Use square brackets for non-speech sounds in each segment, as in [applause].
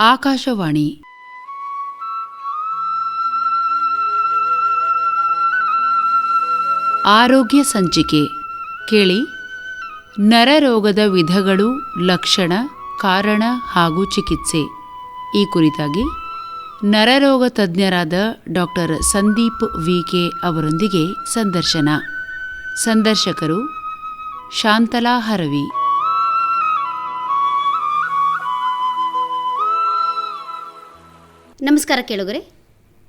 ಆಕಾಶವಾಣಿ. ಆರೋಗ್ಯ ಸಂಚಿಕೆ. ಕೇಳಿ. ನರರೋಗದ ವಿಧಗಳು, ಲಕ್ಷಣ, ಕಾರಣ ಹಾಗೂ ಚಿಕಿತ್ಸೆ. ಈ ಕುರಿತಾಗಿ ನರರೋಗ ತಜ್ಞರಾದ ಡಾಕ್ಟರ್ ಸಂದೀಪ್ ವಿಕೆ ಅವರೊಂದಿಗೆ ಸಂದರ್ಶನ. ಸಂದರ್ಶಕರು ಶಾಂತಲಾ ಹರವಿ. ನಮಸ್ಕಾರ ಕೇಳುಗರೆ.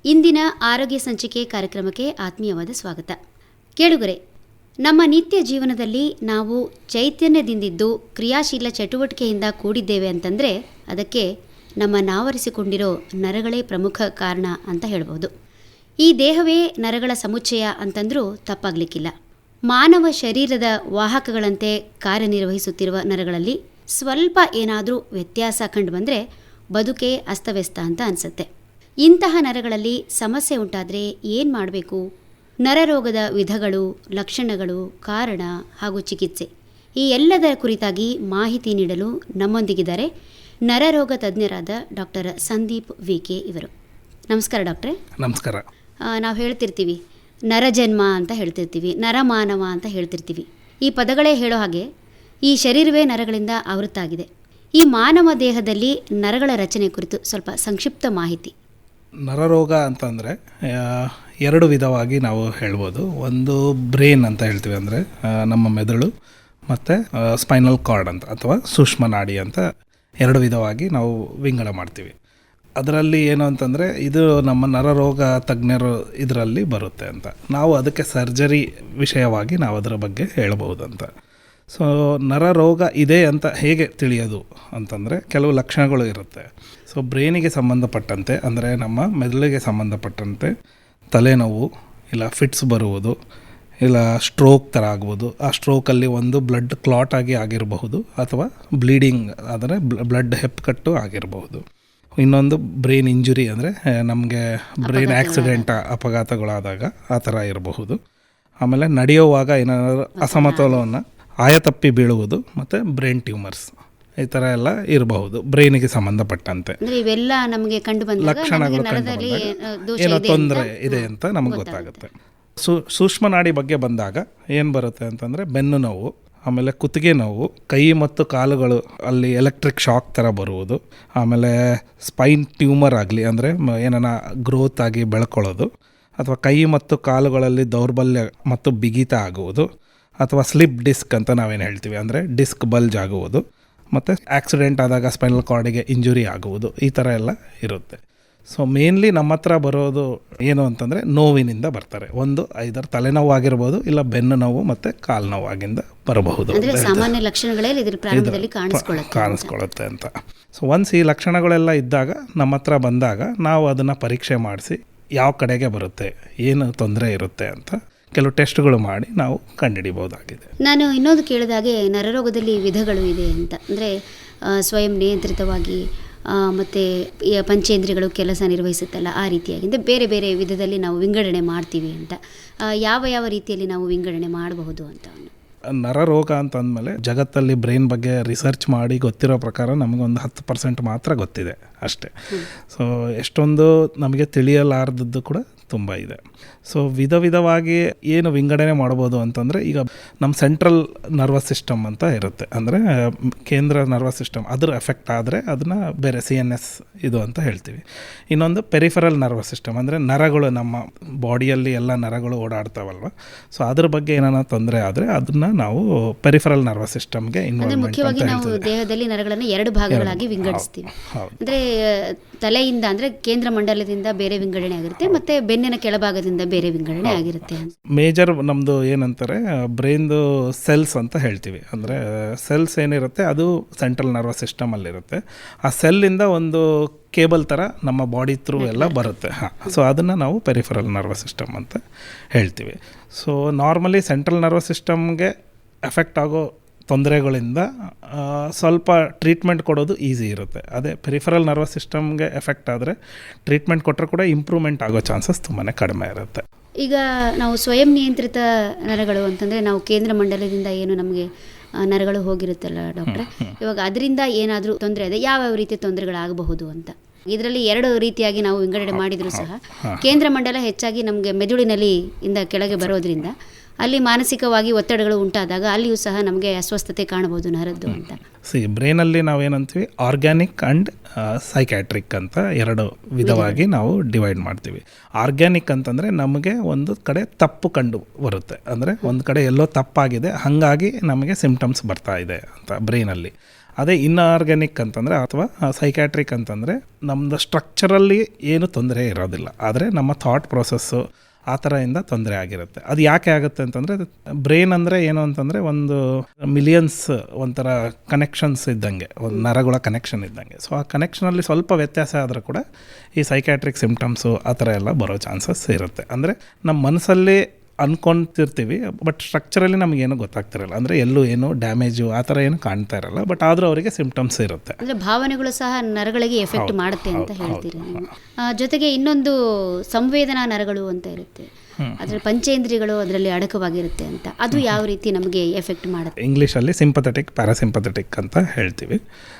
ಇಂದಿನ ಆರೋಗ್ಯ ಸಂಚಿಕೆ ಕಾರ್ಯಕ್ರಮಕ್ಕೆ ಆತ್ಮೀಯವಾದ ಸ್ವಾಗತ. ಕೇಳುಗರೆ, ನಮ್ಮ ನಿತ್ಯ ಜೀವನದಲ್ಲಿ ನಾವು ಚೈತನ್ಯದಿಂದಿದ್ದು ಕ್ರಿಯಾಶೀಲ ಚಟುವಟಿಕೆಯಿಂದ ಕೂಡಿದ್ದೇವೆ ಅಂತಂದರೆ ಅದಕ್ಕೆ ನಮ್ಮ ನಾವರಿಸಿಕೊಂಡಿರೋ ನರಗಳೇ ಪ್ರಮುಖ ಕಾರಣ ಅಂತ ಹೇಳ್ಬೋದು. ಈ ದೇಹವೇ ನರಗಳ ಸಮುಚ್ಚಯ ಅಂತಂದರೂ ತಪ್ಪಾಗಲಿಕ್ಕಿಲ್ಲ. ಮಾನವ ಶರೀರದ ವಾಹಕಗಳಂತೆ ಕಾರ್ಯನಿರ್ವಹಿಸುತ್ತಿರುವ ನರಗಳಲ್ಲಿ ಸ್ವಲ್ಪ ಏನಾದರೂ ವ್ಯತ್ಯಾಸ ಕಂಡು ಬಂದರೆ ಬದುಕೇ ಅಸ್ತವ್ಯಸ್ತ ಅಂತ ಅನಿಸುತ್ತೆ. ಇಂತಹ ನರಗಳಲ್ಲಿ ಸಮಸ್ಯೆ ಉಂಟಾದರೆ ಏನು ಮಾಡಬೇಕು? ನರರೋಗದ ವಿಧಗಳು ಲಕ್ಷಣಗಳು ಕಾರಣ ಹಾಗೂ ಚಿಕಿತ್ಸೆ. ಈ ಎಲ್ಲದರ ಕುರಿತಾಗಿ ಮಾಹಿತಿ ನೀಡಲು ನಮ್ಮೊಂದಿಗಿದ್ದಾರೆ ನರರೋಗ ತಜ್ಞರಾದ ಡಾಕ್ಟರ್ ಸಂದೀಪ್ ವಿ ಕೆ ಇವರು. ನಮಸ್ಕಾರ ಡಾಕ್ಟ್ರೇ. ನಮಸ್ಕಾರ. ನಾವು ಹೇಳ್ತಿರ್ತೀವಿ ನರಜನ್ಮ ಅಂತ ಹೇಳ್ತಿರ್ತೀವಿ ನರಮಾನವ ಅಂತ ಹೇಳ್ತಿರ್ತೀವಿ. ಈ ಪದಗಳೇ ಹೇಳೋ ಹಾಗೆ ಈ ಶರೀರವೇ ನರಗಳಿಂದ ಆವೃತ್ತಾಗಿದೆ. ಈ ಮಾನವ ದೇಹದಲ್ಲಿ ನರಗಳ ರಚನೆ ಕುರಿತು ಸ್ವಲ್ಪ ಸಂಕ್ಷಿಪ್ತ ಮಾಹಿತಿ. ನರರೋಗ ಅಂತಂದರೆ ಎರಡು ವಿಧವಾಗಿ ನಾವು ಹೇಳ್ಬೋದು. ಒಂದು ಬ್ರೈನ್ ಅಂತ ಹೇಳ್ತೀವಿ ಅಂದರೆ ನಮ್ಮ ಮೆದುಳು ಮತ್ತು ಸ್ಪೈನಲ್ ಕಾರ್ಡ್ ಅಂತ ಅಥವಾ ಸೂಕ್ಷ್ಮ ನಾಡಿ ಅಂತ ಎರಡು ವಿಧವಾಗಿ ನಾವು ವಿಂಗಡ ಮಾಡ್ತೀವಿ. ಅದರಲ್ಲಿ ಏನು ಅಂತಂದರೆ, ಇದು ನಮ್ಮ ನರರೋಗ ತಜ್ಞರು ಇದರಲ್ಲಿ ಬರುತ್ತೆ ಅಂತ. ನಾವು ಅದಕ್ಕೆ ಸರ್ಜರಿ ವಿಷಯವಾಗಿ ನಾವು ಅದರ ಬಗ್ಗೆ ಹೇಳ್ಬಹುದಂತ. ಸೊ ನರರೋಗ ಇದೆ ಅಂತ ಹೇಗೆ ತಿಳಿಯೋದು ಅಂತಂದರೆ ಕೆಲವು ಲಕ್ಷಣಗಳು ಇರುತ್ತೆ. ಸೊ ಬ್ರೈನಿಗೆ ಸಂಬಂಧಪಟ್ಟಂತೆ ಅಂದರೆ ನಮ್ಮ ಮೆದುಳಿಗೆ ಸಂಬಂಧಪಟ್ಟಂತೆ ತಲೆನೋವು ಇಲ್ಲ ಫಿಟ್ಸ್ ಬರುವುದು ಇಲ್ಲ ಸ್ಟ್ರೋಕ್ ಥರ ಆಗ್ಬೋದು. ಆ ಸ್ಟ್ರೋಕಲ್ಲಿ ಒಂದು ಬ್ಲಡ್ ಕ್ಲಾಟ್ ಆಗಿ ಆಗಿರಬಹುದು ಅಥವಾ ಬ್ಲೀಡಿಂಗ್ ಆದರೆ ಬ್ಲಡ್ ಕಟ್ಟು ಆಗಿರಬಹುದು. ಇನ್ನೊಂದು ಬ್ರೈನ್ ಇಂಜುರಿ ಅಂದರೆ ನಮಗೆ ಬ್ರೈನ್ ಆಕ್ಸಿಡೆಂಟ್ ಅಪಘಾತಗಳಾದಾಗ ಆ ಥರ ಇರಬಹುದು. ಆಮೇಲೆ ನಡೆಯುವಾಗ ಏನಾದರೂ ಅಸಮತೋಲವನ್ನು ಆಯತಪ್ಪಿ ಬೀಳುವುದು ಮತ್ತು ಬ್ರೈನ್ ಟ್ಯೂಮರ್ಸ್. ಈ ಥರ ಎಲ್ಲ ಇರಬಹುದು ಬ್ರೈನಿಗೆ ಸಂಬಂಧಪಟ್ಟಂತೆ. ಇವೆಲ್ಲ ನಮಗೆ ಕಂಡು ಲಕ್ಷಣಗಳು ಏನೋ ತೊಂದರೆ ಇದೆ ಅಂತ ನಮಗೆ ಗೊತ್ತಾಗುತ್ತೆ. ಸೂ ಸೂಕ್ಷ್ಮ ನಾಡಿ ಬಗ್ಗೆ ಬಂದಾಗ ಏನು ಬರುತ್ತೆ ಅಂತಂದರೆ ಬೆನ್ನು ನೋವು ಆಮೇಲೆ ಕುತ್ತಿಗೆ ನೋವು ಕೈ ಮತ್ತು ಕಾಲುಗಳು ಅಲ್ಲಿ ಎಲೆಕ್ಟ್ರಿಕ್ ಶಾಕ್ ಥರ ಬರುವುದು ಆಮೇಲೆ ಸ್ಪೈನ್ ಟ್ಯೂಮರ್ ಆಗಲಿ ಅಂದರೆ ಏನಾನ ಗ್ರೋತ್ ಆಗಿ ಬೆಳ್ಕೊಳ್ಳೋದು ಅಥವಾ ಕೈ ಮತ್ತು ಕಾಲುಗಳಲ್ಲಿ ದೌರ್ಬಲ್ಯ ಮತ್ತು ಬಿಗಿತ ಆಗುವುದು ಅಥವಾ ಸ್ಲಿಪ್ ಡಿಸ್ಕ್ ಅಂತ ನಾವೇನು ಹೇಳ್ತೀವಿ ಅಂದರೆ ಡಿಸ್ಕ್ ಬಲ್ಜ್ ಆಗುವುದು ಮತ್ತು ಆಕ್ಸಿಡೆಂಟ್ ಆದಾಗ ಸ್ಪೈನಲ್ ಕಾರ್ಡಿಗೆ ಇಂಜುರಿ ಆಗುವುದು ಈ ಥರ ಎಲ್ಲ ಇರುತ್ತೆ. ಸೊ ಮೇನ್ಲಿ ನಮ್ಮ ಹತ್ರ ಬರೋದು ಏನು ಅಂತಂದರೆ ನೋವಿನಿಂದ ಬರ್ತಾರೆ. ಒಂದು ಐದರ ತಲೆನೋವು ಆಗಿರ್ಬೋದು ಇಲ್ಲ ಬೆನ್ನು ನೋವು ಮತ್ತು ಕಾಲು ನೋವಾಗಿಂದ ಬರಬಹುದು ಸಾಮಾನ್ಯ ಲಕ್ಷಣಗಳೇ ಕಾಣಿಸ್ಕೊಳ್ಳುತ್ತೆ ಅಂತ. ಸೊ ಒನ್ಸ್ ಈ ಲಕ್ಷಣಗಳೆಲ್ಲ ಇದ್ದಾಗ ನಮ್ಮ ಹತ್ರ ಬಂದಾಗ ನಾವು ಅದನ್ನು ಪರೀಕ್ಷೆ ಮಾಡಿಸಿ ಯಾವ ಕಡೆಗೆ ಬರುತ್ತೆ ಏನು ತೊಂದರೆ ಇರುತ್ತೆ ಅಂತ ಕೆಲವು ಟೆಸ್ಟ್ಗಳು ಮಾಡಿ ನಾವು ಕಂಡುಹಿಡಿಬಹುದಾಗಿದೆ. ನಾನು ಇನ್ನೊಂದು ಕೇಳಿದಾಗೆ ನರರೋಗದಲ್ಲಿ ವಿಧಗಳು ಇದೆ ಅಂತ. ಅಂದರೆ ಸ್ವಯಂ ನಿಯಂತ್ರಿತವಾಗಿ ಮತ್ತು ಪಂಚೇಂದ್ರಿಯಗಳು ಕೆಲಸ ನಿರ್ವಹಿಸುತ್ತಲ್ಲ ಆ ರೀತಿಯಾಗಿ. ಅಂದರೆ ಬೇರೆ ಬೇರೆ ವಿಧದಲ್ಲಿ ನಾವು ವಿಂಗಡಣೆ ಮಾಡ್ತೀವಿ ಅಂತ. ಯಾವ ಯಾವ ರೀತಿಯಲ್ಲಿ ನಾವು ವಿಂಗಡಣೆ ಮಾಡಬಹುದು ಅಂತ ನರರೋಗ ಅಂತ ಅಂದಮೇಲೆ ಜಗತ್ತಲ್ಲಿ ಬ್ರೈನ್ ಬಗ್ಗೆ ರಿಸರ್ಚ್ ಮಾಡಿ ಗೊತ್ತಿರೋ ಪ್ರಕಾರ ನಮಗೊಂದು ಹತ್ತು ಪರ್ಸೆಂಟ್ ಮಾತ್ರ ಗೊತ್ತಿದೆ ಅಷ್ಟೇ. ಸೊ ಎಷ್ಟೊಂದು ನಮಗೆ ತಿಳಿಯಲಾರ್ದದ್ದು ಕೂಡ ತುಂಬ ಇದೆ. ಸೊ ವಿಧ ವಿಧವಾಗಿ ಏನು ವಿಂಗಡಣೆ ಮಾಡ್ಬೋದು ಅಂತಂದರೆ ಈಗ ನಮ್ಮ ಸೆಂಟ್ರಲ್ ನರ್ವಸ್ ಸಿಸ್ಟಮ್ ಅಂತ ಇರುತ್ತೆ. ಅಂದರೆ ಕೇಂದ್ರ ನರ್ವಸ್ ಸಿಸ್ಟಮ್ ಅದ್ರ ಎಫೆಕ್ಟ್ ಆದರೆ ಅದನ್ನು ಬೇರೆ ಸಿ ಎನ್ ಎಸ್ ಇದು ಅಂತ ಹೇಳ್ತೀವಿ. ಇನ್ನೊಂದು ಪೆರಿಫರಲ್ ನರ್ವಸ್ ಸಿಸ್ಟಮ್ ಅಂದರೆ ನರಗಳು ನಮ್ಮ ಬಾಡಿಯಲ್ಲಿ ಎಲ್ಲ ನರಗಳು ಓಡಾಡ್ತಾವಲ್ವ? ಸೊ ಅದ್ರ ಬಗ್ಗೆ ಏನಾರ ತೊಂದರೆ ಆದರೆ ಅದನ್ನು ನಾವು ಪೆರಿಫರಲ್ ನರ್ವಸ್ ಸಿಸ್ಟಮ್ಗೆ ಮುಖ್ಯವಾಗಿ ನಾವು ದೇಹದಲ್ಲಿ ನರಗಳನ್ನು ಎರಡು ಭಾಗಗಳಾಗಿ ವಿಂಗಡಿಸ್ತೀವಿ. ಅಂದರೆ ತಲೆಯಿಂದ ಅಂದರೆ ಕೇಂದ್ರ ಮಂಡಲದಿಂದ ಬೇರೆ ವಿಂಗಡಣೆ ಆಗಿರುತ್ತೆ ಮತ್ತು ಬೆನ್ನಿನ ಕೆಳಭಾಗದಿಂದ ಬೇರೆ ವಿಂಗಡಣೆ ಆಗಿರುತ್ತೆ. ಮೇಜರ್ ನಮ್ಮದು ಏನಂತಾರೆ ಬ್ರೈನ್ದು ಸೆಲ್ಸ್ ಅಂತ ಹೇಳ್ತೀವಿ. ಅಂದರೆ ಸೆಲ್ಸ್ ಏನಿರುತ್ತೆ ಅದು ಸೆಂಟ್ರಲ್ ನರ್ವಸ್ ಸಿಸ್ಟಮಲ್ಲಿರುತ್ತೆ. ಆ ಸೆಲ್ಲಿಂದ ಒಂದು ಕೇಬಲ್ ಥರ ನಮ್ಮ ಬಾಡಿ ಥ್ರೂ ಎಲ್ಲ ಬರುತ್ತೆ. ಹಾಂ ಸೊ ಅದನ್ನು ನಾವು ಪೆರಿಫರಲ್ ನರ್ವಸ್ ಸಿಸ್ಟಮ್ ಅಂತ ಹೇಳ್ತೀವಿ. ಸೊ ನಾರ್ಮಲಿ ಸೆಂಟ್ರಲ್ ನರ್ವಸ್ ಸಿಸ್ಟಮ್ಗೆ ಎಫೆಕ್ಟ್ ಆಗೋ ತೊಂದರೆಗಳಿಂದ ಸ್ವಲ್ಪ ಟ್ರೀಟ್ಮೆಂಟ್ ಕೊಡೋದು ಈಸಿ ಇರುತ್ತೆ. ಅದೇ ಪೆರಿಫರಲ್ ನರ್ವಸ್ ಸಿಸ್ಟಮ್ಗೆ ಎಫೆಕ್ಟ್ ಆದರೆ ಟ್ರೀಟ್ಮೆಂಟ್ ಕೊಟ್ಟರೆ ಕೂಡ ಇಂಪ್ರೂವ್ಮೆಂಟ್ ಆಗೋ ಚಾನ್ಸಸ್ ತುಂಬಾ ಕಡಿಮೆ ಇರುತ್ತೆ. ಈಗ ನಾವು ಸ್ವಯಂ ನಿಯಂತ್ರಿತ ನರಗಳು ಅಂತಂದರೆ ನಾವು ಕೇಂದ್ರ ಮಂಡಲದಿಂದ ಏನು ನಮಗೆ ನರಗಳು ಹೋಗಿರುತ್ತಲ್ಲ ಡಾಕ್ಟ್ರೆ? ಇವಾಗ ಅದರಿಂದ ಏನಾದರೂ ತೊಂದರೆ ಇದೆ ಯಾವ್ಯಾವ ರೀತಿಯ ತೊಂದರೆಗಳಾಗಬಹುದು ಅಂತ? ಇದರಲ್ಲಿ ಎರಡು ರೀತಿಯಾಗಿ ನಾವು ವಿಂಗಡಣೆ ಮಾಡಿದರೂ ಸಹ. ಕೇಂದ್ರ ಮಂಡಲ ಹೆಚ್ಚಾಗಿ ನಮಗೆ ಮೆದುಳಿನಲ್ಲಿ ಇಂದ ಕೆಳಗೆ ಬರೋದ್ರಿಂದ ಅಲ್ಲಿ ಮಾನಸಿಕವಾಗಿ ಒತ್ತಡಗಳು ಉಂಟಾದಾಗ ಅಲ್ಲಿಯೂ ಸಹ ನಮಗೆ ಅಸ್ವಸ್ಥತೆ ಕಾಣಬಹುದು ನರದ್ದು ಅಂತ. ಸಿ ಬ್ರೈನಲ್ಲಿ ನಾವೇನಂತೀವಿ? ಆರ್ಗ್ಯಾನಿಕ್ ಆ್ಯಂಡ್ ಸೈಕ್ಯಾಟ್ರಿಕ್ ಅಂತ ಎರಡು ವಿಧವಾಗಿ ನಾವು ಡಿವೈಡ್ ಮಾಡ್ತೀವಿ. ಆರ್ಗ್ಯಾನಿಕ್ ಅಂತಂದರೆ ನಮಗೆ ಒಂದು ಕಡೆ ತಪ್ಪು ಕಂಡು ಬರುತ್ತೆ. ಅಂದರೆ ಒಂದು ಕಡೆ ಎಲ್ಲೋ ತಪ್ಪಾಗಿದೆ ಹಾಗಾಗಿ ನಮಗೆ ಸಿಂಪ್ಟಮ್ಸ್ ಬರ್ತಾ ಇದೆ ಅಂತ ಬ್ರೈನಲ್ಲಿ ಅದೇ ಇನ್ಆರ್ಗ್ಯಾನಿಕ್ ಅಂತಂದರೆ ಅಥವಾ ಸೈಕ್ಯಾಟ್ರಿಕ್ ಅಂತಂದರೆ ನಮ್ಮದು ಸ್ಟ್ರಕ್ಚರಲ್ಲಿ ಏನು ತೊಂದರೆ ಇರೋದಿಲ್ಲ. ಆದರೆ ನಮ್ಮ ಥಾಟ್ ಪ್ರೊಸೆಸ್ಸು ಆ ಥರದಿಂದ ತೊಂದರೆ ಆಗಿರುತ್ತೆ. ಅದು ಯಾಕೆ ಆಗುತ್ತೆ ಅಂತಂದರೆ ಬ್ರೈನ್ ಅಂದರೆ ಏನು ಅಂತಂದರೆ ಒಂದು ಮಿಲಿಯನ್ಸ್ ಒಂಥರ ಕನೆಕ್ಷನ್ಸ್ ಇದ್ದಂಗೆ, ಒಂದು ನರಗಳ ಕನೆಕ್ಷನ್ ಇದ್ದಂಗೆ. ಸೊ ಆ ಕನೆಕ್ಷನಲ್ಲಿ ಸ್ವಲ್ಪ ವ್ಯತ್ಯಾಸ ಆದರೂ ಕೂಡ ಈ ಸೈಕ್ಯಾಟ್ರಿಕ್ ಸಿಂಪ್ಟಮ್ಸು ಆ ಥರ ಎಲ್ಲ ಬರೋ ಚಾನ್ಸಸ್ ಇರುತ್ತೆ. ಅಂದರೆ ನಮ್ಮ ಮನಸ್ಸಲ್ಲಿ ಅನ್ಕೊಂತಿರ್ತೀವಿ ಬಟ್ ಸ್ಟ್ರಕ್ಚರಲ್ಲಿ ನಮಗೇನು ಗೊತ್ತಾಗ್ತಿರಲ್ಲ. ಅಂದರೆ ಎಲ್ಲೂ ಏನು ಡ್ಯಾಮೇಜು ಆ ಥರ ಏನು ಕಾಣ್ತಾ ಇರಲ್ಲ ಬಟ್ ಆದರೂ ಅವರಿಗೆ ಸಿಂಪ್ಟಮ್ಸ್ ಇರುತ್ತೆ. ಅಂದರೆ ಭಾವನೆಗಳು ಸಹ ನರಗಳಿಗೆ ಎಫೆಕ್ಟ್ ಮಾಡುತ್ತೆ ಅಂತ ಹೇಳ್ತೀರಿ ಜೊತೆಗೆ ಇನ್ನೊಂದು ಸಂವೇದನಾ ನರಗಳು ಅಂತ ಇರುತ್ತೆ. ಅದರಲ್ಲಿ ಪಂಚೇಂದ್ರಿಯಗಳು ಅದರಲ್ಲಿ ಅಡಕವಾಗಿರುತ್ತೆ ಅಂತ. ಅದು ಯಾವ ರೀತಿ ನಮಗೆ ಎಫೆಕ್ಟ್ ಮಾಡುತ್ತೆ? ಇಂಗ್ಲೀಷಲ್ಲಿ ಸಿಂಪಥೆಟಿಕ್ ಪ್ಯಾರಾಸಿಂಪಥೆಟಿಕ್ ಅಂತ ಹೇಳ್ತೀವಿ.